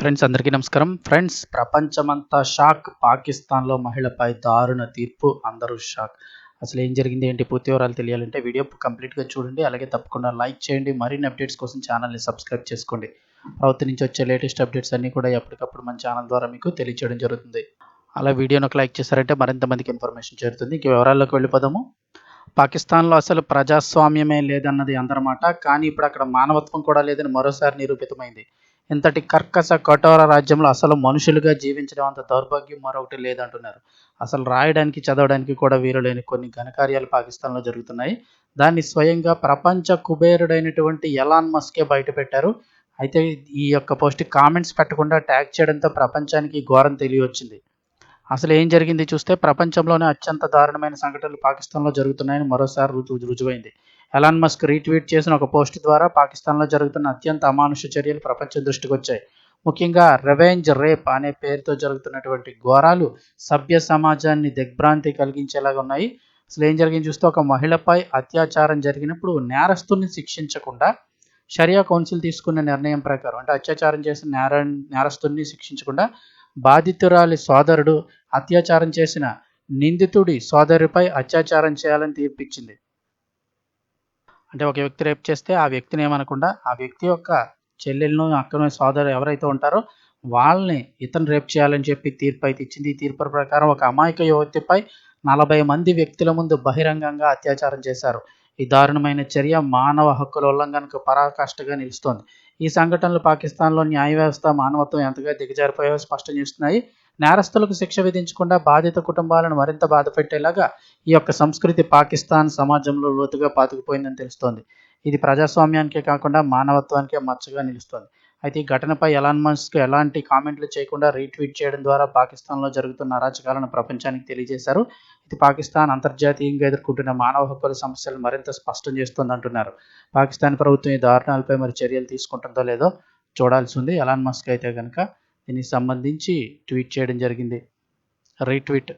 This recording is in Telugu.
ఫ్రెండ్స్ అందరికీ నమస్కారం. ఫ్రెండ్స్ ప్రపంచమంతా షాక్. పాకిస్తాన్లో మహిళపై దారుణ తీర్పు. అందరూ షాక్. అసలు ఏం జరిగింది ఏంటి పూర్తి వివరాలు తెలియాలంటే వీడియో కంప్లీట్గా చూడండి. అలాగే తప్పకుండా లైక్ చేయండి. మరిన్ని అప్డేట్స్ కోసం ఛానల్ని సబ్స్క్రైబ్ చేసుకోండి. ప్రభుత్వం నుంచి వచ్చే లేటెస్ట్ అప్డేట్స్ అన్నీ కూడా ఎప్పటికప్పుడు మన ఛానల్ ద్వారా మీకు తెలియచేయడం జరుగుతుంది. అలా వీడియోని ఒక లైక్ చేశారంటే మరింత మందికి ఇన్ఫర్మేషన్ చేరుతుంది. ఇంక వివరాల్లోకి వెళ్ళిపోదాము. పాకిస్తాన్లో అసలు ప్రజాస్వామ్యమే లేదన్నది అందరమాట కానీ ఇప్పుడు అక్కడ మానవత్వం కూడా లేదని మరోసారి నిరూపితమైంది. ఇంతటి కర్కశ కఠోర రాజ్యంలో అసలు మనుషులుగా జీవించడం అంత దౌర్భాగ్యం మరొకటి లేదంటున్నారు. అసలు రాయడానికి చదవడానికి కూడా వీరు లేని కొన్ని ఘనకార్యాలు పాకిస్తాన్లో జరుగుతున్నాయి. దాన్ని స్వయంగా ప్రపంచ కుబేరుడైనటువంటి ఎలాన్ మస్కే బయటపెట్టారు. అయితే ఈ యొక్క పోస్ట్ కామెంట్స్ పెట్టకుండా ట్యాగ్ చేయడంతో ప్రపంచానికి ఘోరం తెలియవచ్చింది అసలు ఏం జరిగింది చూస్తే ప్రపంచంలోనే అత్యంత దారుణమైన సంఘటనలు పాకిస్తాన్లో జరుగుతున్నాయని మరోసారి రుజువు రుజువైంది. ఎలాన్ మస్క్ రీట్వీట్ చేసిన ఒక పోస్ట్ ద్వారా పాకిస్తాన్లో జరుగుతున్న అత్యంత అమానుష చర్యలు ప్రపంచం దృష్టికి వచ్చాయి. ముఖ్యంగా రెవెంజ్ రేప్ అనే పేరుతో జరుగుతున్నటువంటి ఘోరాలు సభ్య సమాజాన్ని దిగ్భ్రాంతి కలిగించేలాగా ఉన్నాయి. అసలు ఏం జరిగింది చూస్తే ఒక మహిళపై అత్యాచారం జరిగినప్పుడు నేరస్తుల్ని శిక్షించకుండా షరియా కౌన్సిల్ తీసుకున్న నిర్ణయం ప్రకారం అంటే అత్యాచారం చేసిన నేర నేరస్తుల్ని శిక్షించకుండా బాధితురాలి సోదరుడు అత్యాచారం చేసిన నిందితుడి సోదరుపై అత్యాచారం చేయాలని తీర్పిచ్చింది. అంటే ఒక వ్యక్తి రేపు చేస్తే ఆ వ్యక్తిని ఏమనకుండా ఆ వ్యక్తి యొక్క చెల్లెలను అక్కడ సోదరు ఎవరైతే ఉంటారో వాళ్ళని ఇతను రేపు చేయాలని చెప్పి తీర్పు అయితే ఇచ్చింది. ఈ తీర్పు ప్రకారం ఒక అమాయక యువతిపై నలభై మంది వ్యక్తుల ముందు బహిరంగంగా అత్యాచారం చేశారు. ఈ దారుణమైన చర్య మానవ హక్కుల ఉల్లంఘనకు పరాకాష్ఠగా నిలుస్తోంది. ఈ సంఘటనలు పాకిస్తాన్లో న్యాయ వ్యవస్థ మానవత్వం ఎంతగా దిగజారిపోయో స్పష్టం చేస్తున్నాయి. నేరస్తులకు శిక్ష విధించకుండా బాధిత కుటుంబాలను మరింత బాధపెట్టేలాగా ఈ యొక్క సంస్కృతి పాకిస్తాన్ సమాజంలో లోతుగా పాతుకుపోయిందని తెలుస్తోంది. ఇది ప్రజాస్వామ్యానికే కాకుండా మానవత్వానికే మచ్చగా నిలుస్తుంది. అయితే ఈ ఘటనపై ఎలాన్ మస్క్ ఎలాంటి కామెంట్లు చేయకుండా రీట్వీట్ చేయడం ద్వారా పాకిస్తాన్లో జరుగుతున్న అరాచకాలను ప్రపంచానికి తెలియజేశారు. ఇది పాకిస్తాన్ అంతర్జాతీయంగా ఎదుర్కొంటున్న మానవ హక్కుల సమస్యలను మరింత స్పష్టం చేస్తుందంటున్నారు పాకిస్తాన్ ప్రభుత్వం ఈ దారుణాలపై మరి చర్యలు తీసుకుంటుందో లేదో చూడాల్సి ఉంది. ఎలాన్ మస్క్ అయితే కనుక దీనికి సంబంధించి ట్వీట్ చేయడం జరిగింది. రీట్వీట్